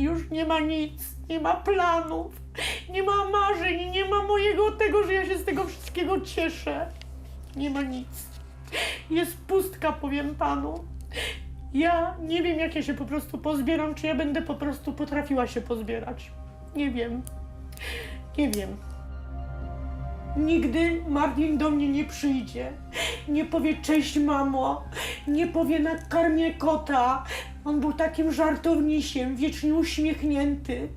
Już nie ma nic, nie ma planów, nie ma marzeń, nie ma mojego tego, że ja się z tego wszystkiego cieszę. Nie ma nic. Jest pustka, powiem panu. Ja nie wiem, jak ja się po prostu pozbieram, czy ja będę po prostu potrafiła się pozbierać. Nie wiem. Nie wiem. Nigdy Martin do mnie nie przyjdzie. Nie powie cześć mamo, nie powie nakarmię kota. On był takim żartownisiem, wiecznie uśmiechnięty.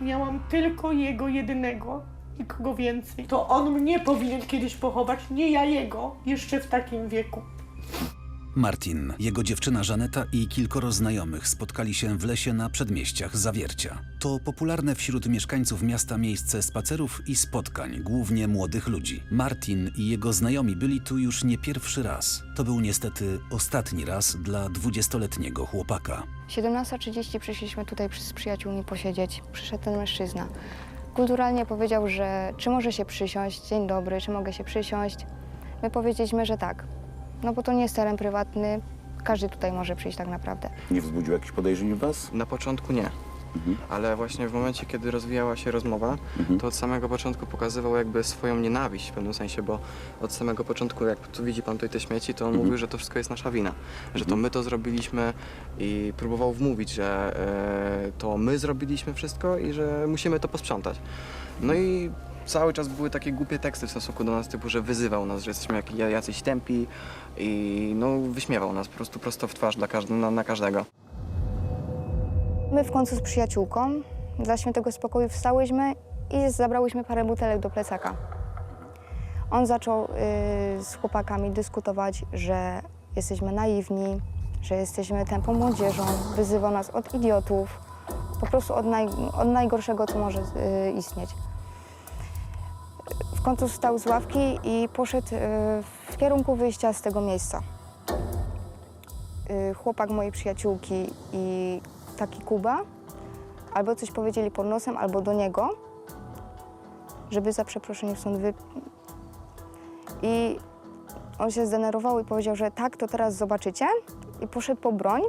Miałam tylko jego jedynego, nikogo więcej. To on mnie powinien kiedyś pochować, nie ja jego, jeszcze w takim wieku. Martin, jego dziewczyna Żaneta i kilkoro znajomych spotkali się w lesie na przedmieściach Zawiercia. To popularne wśród mieszkańców miasta miejsce spacerów i spotkań, głównie młodych ludzi. Martin i jego znajomi byli tu już nie pierwszy raz. To był niestety ostatni raz dla dwudziestoletniego chłopaka. 17.30 przyszliśmy tutaj z przyjaciółmi posiedzieć. Przyszedł ten mężczyzna. Kulturalnie powiedział, że czy może się przysiąść, dzień dobry, czy mogę się przysiąść. My powiedzieliśmy, że tak. No bo to nie jest teren prywatny, każdy tutaj może przyjść tak naprawdę. Nie wzbudził jakichś podejrzeń u was? Na początku nie. Ale właśnie w momencie, kiedy rozwijała się rozmowa, to od samego początku pokazywał jakby swoją nienawiść w pewnym sensie, bo od samego początku, jak tu widzi pan tutaj te śmieci, to on mówił, że to wszystko jest nasza wina, że to my to zrobiliśmy i próbował wmówić, że e, to my zrobiliśmy wszystko i że musimy to posprzątać. No i cały czas były takie głupie teksty w stosunku do nas, typu, że wyzywał nas, że jesteśmy jak, jacyś tępi i no wyśmiewał nas po prostu prosto w twarz dla każdy, na, na każdego. My w końcu z przyjaciółką dla świętego spokoju wstałyśmy i zabrałyśmy parę butelek do plecaka. On zaczął y, z chłopakami dyskutować, że jesteśmy naiwni, że jesteśmy tępą młodzieżą, wyzywał nas od idiotów, po prostu od, naj, od najgorszego, co może y, istnieć. W końcu wstał z ławki i poszedł y, w kierunku wyjścia z tego miejsca. Y, chłopak mojej przyjaciółki i taki Kuba albo coś powiedzieli pod nosem, albo do niego, żeby za przeproszeniem stąd wy... I on się zdenerwował i powiedział, że tak, to teraz zobaczycie. I poszedł po broń.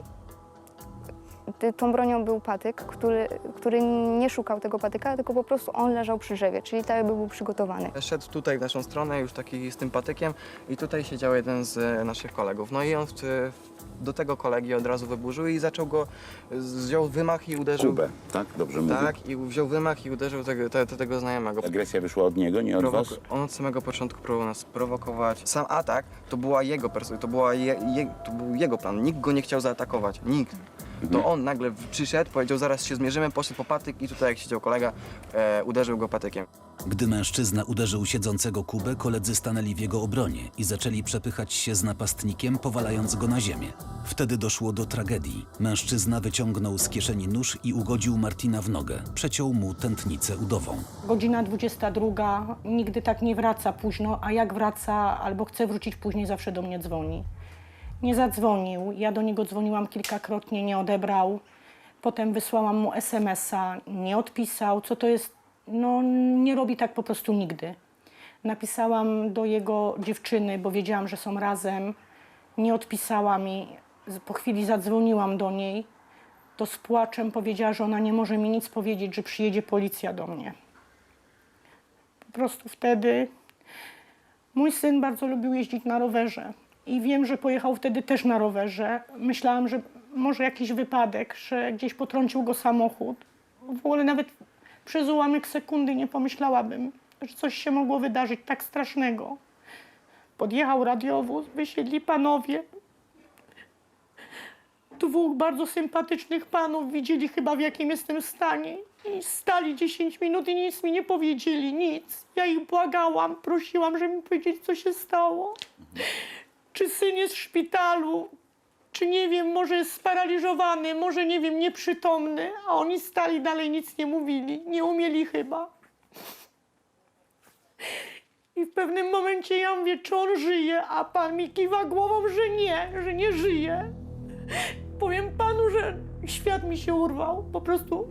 Tą bronią był patyk, który, który nie szukał tego patyka, tylko po prostu on leżał przy drzewie, czyli tak jakby był przygotowany. Szedł tutaj w naszą stronę, już taki z tym patykiem i tutaj siedział jeden z e, naszych kolegów. No i on w, do tego kolegi od razu wyburzył i zaczął go, wziął wymach i uderzył. Kubę, tak? Dobrze mówię? Tak, i wziął wymach i uderzył tego, te, te, tego znajomego. Agresja wyszła od niego, nie od Prowok- was? on od samego początku próbował nas prowokować. Sam atak to była jego persona, to, była je, je, to był jego plan. Nikt go nie chciał zaatakować. Nikt. To on nagle przyszedł, powiedział zaraz się zmierzymy, poszedł po patyk i tutaj jak siedział kolega, e, uderzył go patykiem. Gdy mężczyzna uderzył siedzącego Kubę, koledzy stanęli w jego obronie i zaczęli przepychać się z napastnikiem, powalając go na ziemię. Wtedy doszło do tragedii. Mężczyzna wyciągnął z kieszeni nóż i ugodził Martina w nogę. Przeciął mu tętnicę udową. Godzina 22, nigdy tak nie wraca późno, a jak wraca albo chce wrócić później, zawsze do mnie dzwoni. Nie zadzwonił, ja do niego dzwoniłam kilkakrotnie, nie odebrał. Potem wysłałam mu SMS-a, nie odpisał. Co to jest? No, nie robi tak po prostu nigdy. Napisałam do jego dziewczyny, bo wiedziałam, że są razem. Nie odpisała mi. Po chwili zadzwoniłam do niej. To z płaczem powiedziała, że ona nie może mi nic powiedzieć, że przyjedzie policja do mnie. Po prostu wtedy mój syn bardzo lubił jeździć na rowerze i wiem, że pojechał wtedy też na rowerze. Myślałam, że może jakiś wypadek, że gdzieś potrącił go samochód. W ogóle nawet przez ułamek sekundy nie pomyślałabym, że coś się mogło wydarzyć tak strasznego. Podjechał radiowóz, wysiedli panowie. Dwóch bardzo sympatycznych panów widzieli chyba w jakim jestem stanie i stali 10 minut i nic mi nie powiedzieli, nic. Ja ich błagałam, prosiłam, żeby mi powiedzieli, co się stało. Czy syn jest w szpitalu, czy nie wiem, może jest sparaliżowany, może nie wiem, nieprzytomny, a oni stali dalej, nic nie mówili, nie umieli chyba. I w pewnym momencie ja mówię, czy on żyje, a pan mi kiwa głową, że nie, że nie żyje. Powiem panu, że świat mi się urwał. Po prostu